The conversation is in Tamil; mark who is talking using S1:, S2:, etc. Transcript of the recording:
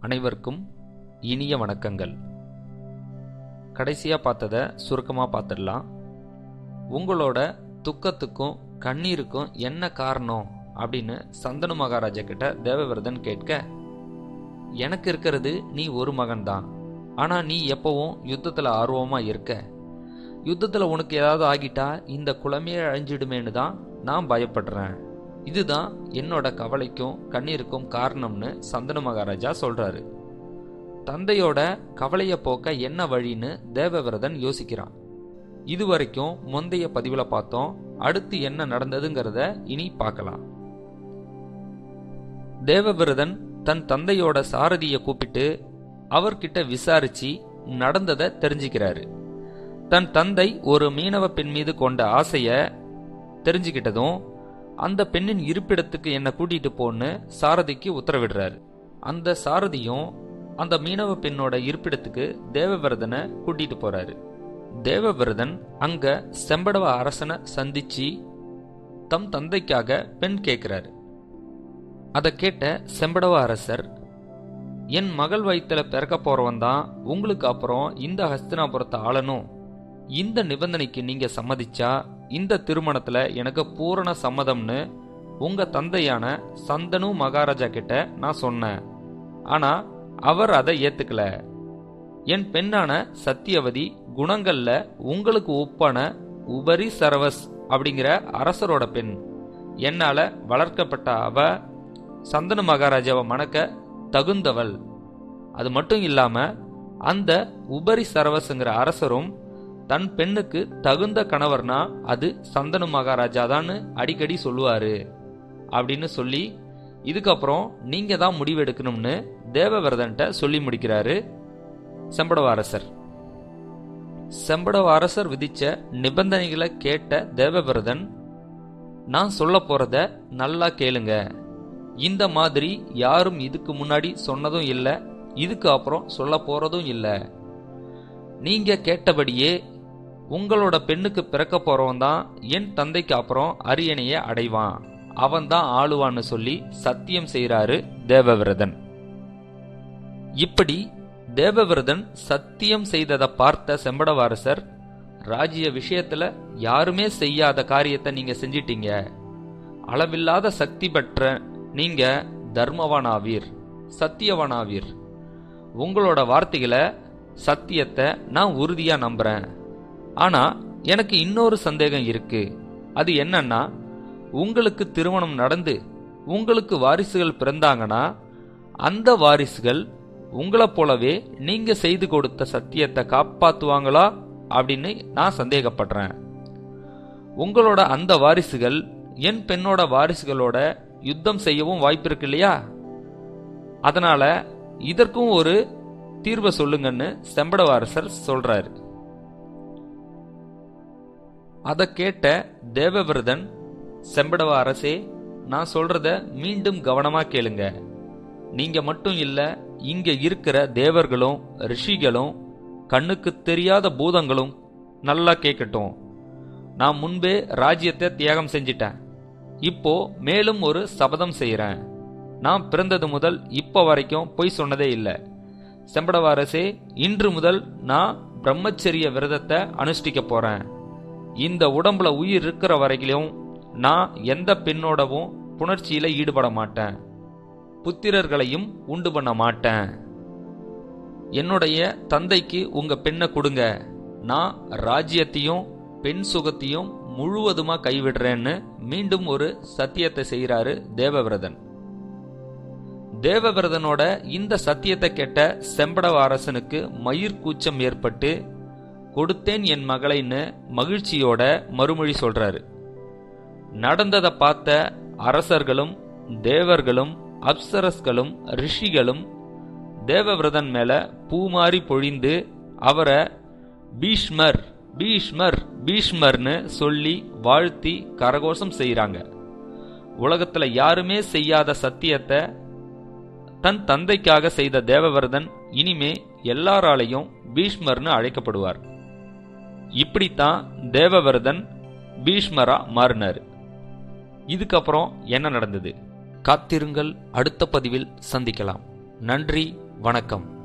S1: அனைவருக்கும் இனிய வணக்கங்கள். கடைசியாக பார்த்ததை சுருக்கமாக பார்த்துடலாம். உங்களோட துக்கத்துக்கும் கண்ணீருக்கும் என்ன காரணம்? அப்படின்னு சந்தனு மகாராஜா கிட்ட தேவவிரதன் கேட்க எனக்கு இருக்கிறது நீ ஒரு மகன்தான். ஆனால் நீ எப்பவும் யுத்தத்தில் ஆர்வமாக இருக்க. யுத்தத்தில் உனக்கு ஏதாவது ஆகிட்டா இந்த குளமே அழிஞ்சிடுமேன்னு தான் நான் பயப்படுறேன். இதுதான் என்னோட கவலைக்கும் கண்ணீருக்கும் காரணம்னு சந்தன மகாராஜா சொல்றாரு. தந்தையோட கவலைய போக்க என்ன வழின்னு தேவவிரதன் யோசிக்கிறான். இதுவரைக்கும் முந்தைய பதிவுல பார்த்தோம் அடுத்து என்ன நடந்ததுங்கிறத இனி பார்க்கலாம். தேவவிரதன் தன் தந்தையோட சாரதியை கூப்பிட்டு அவர்கிட்ட விசாரிச்சு நடந்ததை தெரிஞ்சுக்கிறாரு. தன் தந்தை ஒரு மீனவ பெண் மீது கொண்ட ஆசைய தெரிஞ்சுக்கிட்டதும் அந்த பெண்ணின் இருப்பிடத்துக்கு என்ன கூட்டிட்டு போன்னு சாரதிக்கு உத்தரவிடுறாரு. அந்த சாரதியும் அந்த மீனவ பெண்ணோட இருப்பிடத்துக்கு தேவவிரதனை கூட்டிட்டு போறாரு. தேவவிரதன் அங்க செம்படவ அரசனை சந்திச்சு தம் தந்தைக்காக பெண் கேட்கிறாரு அதை கேட்ட செம்படவ அரசர் என் மகள் வயிற்றுல பிறக்க போறவன் தான் உங்களுக்கு அப்புறம் இந்த ஹஸ்தினாபுரத்தை ஆளணும் இந்த நிபந்தனைக்கு நீங்க சம்மதிச்சா இந்த திருமணத்துல எனக்கு பூரண சம்மதம்னு உங்க தந்தையான சந்தனு மகாராஜா கிட்ட நான் சொன்னேன். ஆனா அவர் அதை ஏத்துக்கல. என் பெண்ணான சத்தியவதி குணங்கள்ல உங்களுக்கு ஒப்பான உபரி சரவஸ் அப்படிங்கிற அரசரோட பெண். என்னால வளர்க்கப்பட்ட அவ சந்தனு மகாராஜாவை மணக்க தகுந்தவள். அது மட்டும் இல்லாம அந்த உபரி சரவஸுங்கிற அரசரும் தன் பெண்ணுக்கு தகுந்த கணவர்னா அது சந்தனு மகாராஜா தான் அடிக்கடி சொல்லுவாரு. அப்படின்னு சொல்லி இதுக்கப்புறம் நீங்க தான் முடிவெடுக்கணும்னு தேவவிரதன்ட்ட சொல்லி முடிக்கிறாரு செம்படவாரசர். செம்படவ அரசர் விதிச்ச நிபந்தனைகளை கேட்ட தேவவிரதன் நான் சொல்ல போறத நல்லா கேளுங்க. இந்த மாதிரி யாரும் இதுக்கு முன்னாடி சொன்னதும் இல்லை இதுக்கு அப்புறம் சொல்ல போறதும் இல்லை. நீங்க கேட்டபடியே உங்களோட பெண்ணுக்கு பிறக்க போறவன் தான் என் தந்தைக்கு அப்புறம் அரியணைய அடைவான். அவன் தான் ஆளுவான்னு சொல்லி சத்தியம் செய்கிறாரு தேவவிரதன். இப்படி தேவவிரதன் சத்தியம் செய்ததை பார்த்த செம்படவாரசர் ராஜ்ய விஷயத்துல யாருமே செய்யாத காரியத்தை நீங்க செஞ்சிட்டீங்க. அளவில்லாத சக்தி பெற்ற நீங்க தர்மவானாவீர் சத்தியவானாவீர். உங்களோட வார்த்தைகளை சத்தியத்தை நான் உறுதியா நம்புறேன். ஆனா எனக்கு இன்னொரு சந்தேகம் இருக்கு. அது என்னன்னா உங்களுக்கு திருமணம் நடந்து உங்களுக்கு வாரிசுகள் பிறந்தாங்கன்னா அந்த வாரிசுகள் உங்களை போலவே நீங்க செய்து கொடுத்த சத்தியத்தை காப்பாத்துவாங்களா? அப்படின்னு நான் சந்தேகப்படுறேன். உங்களோட அந்த வாரிசுகள் என் பெண்ணோட வாரிசுகளோட யுத்தம் செய்யவும் வாய்ப்பு இருக்கு இல்லையா? அதனால இதற்கும் ஒரு தீர்வை சொல்லுங்கன்னு செம்படவாரசர் சொல்றாரு. அதை கேட்ட தேவவிரதன் செம்படவ அரசே நான் சொல்றத மீண்டும் கவனமா கேளுங்க. நீங்க மட்டும் இல்ல இங்க இருக்கிற தேவர்களும் ரிஷிகளும் கண்ணுக்கு தெரியாத பூதங்களும் நல்லா கேட்கட்டும் நான் முன்பே ராஜ்யத்தை தியாகம் செஞ்சிட்டேன். இப்போ மேலும் ஒரு சபதம் செய்யறேன் நான் பிறந்தது முதல் இப்போ வரைக்கும் பொய் சொன்னதே இல்லை. செம்படவாரசே இன்று முதல் நான் பிரம்மச்சரிய விரதத்தை அனுஷ்டிக்க போறேன். இந்த உடம்புல உயிர் இருக்கிற வரையிலும் நான் எந்த பெண்ணோடவும் புணர்ச்சியில ஈடுபட மாட்டேன். புத்திரர்களையும் உண்டு பண்ண மாட்டேன். என்னுடைய தந்தைக்கு உங்க பெண்ணை கொடுங்க. நான் ராஜ்யத்தையும் பெண் சுகத்தையும் முழுவதுமா கைவிடுறேன்னு மீண்டும் ஒரு சத்தியத்தை செய்கிறாரு தேவவிரதன். தேவவிரதனோட இந்த சத்தியத்தை கேட்ட செம்படவ அரசனுக்கு மயிர் கூச்சம் ஏற்பட்டு கொடுத்தேன் என் மகளைன்னு மகிழ்ச்சியோட மறுமொழி சொல்றாரு. நடந்ததை பார்த்த அரசர்களும் தேவர்களும் அப்சரஸ்களும் ரிஷிகளும் தேவவிரதன் மேல பூமாறி பொழிந்து அவரை பீஷ்மர் பீஷ்மர் பீஷ்மர்னு சொல்லி வாழ்த்தி கரகோஷம் செய்கிறாங்க உலகத்துல யாருமே செய்யாத சத்தியத்தை தன் தந்தைக்காக செய்த தேவவிரதன் இனிமே எல்லாராலையும் பீஷ்மர்னு அழைக்கப்படுவார். இப்படித்தான் தேவவரதன் பீஷ்மரா மாறினார். இதுக்கப்புறம் என்ன நடந்தது? காத்திருங்கள் அடுத்த பதிவில் சந்திக்கலாம். நன்றி வணக்கம்.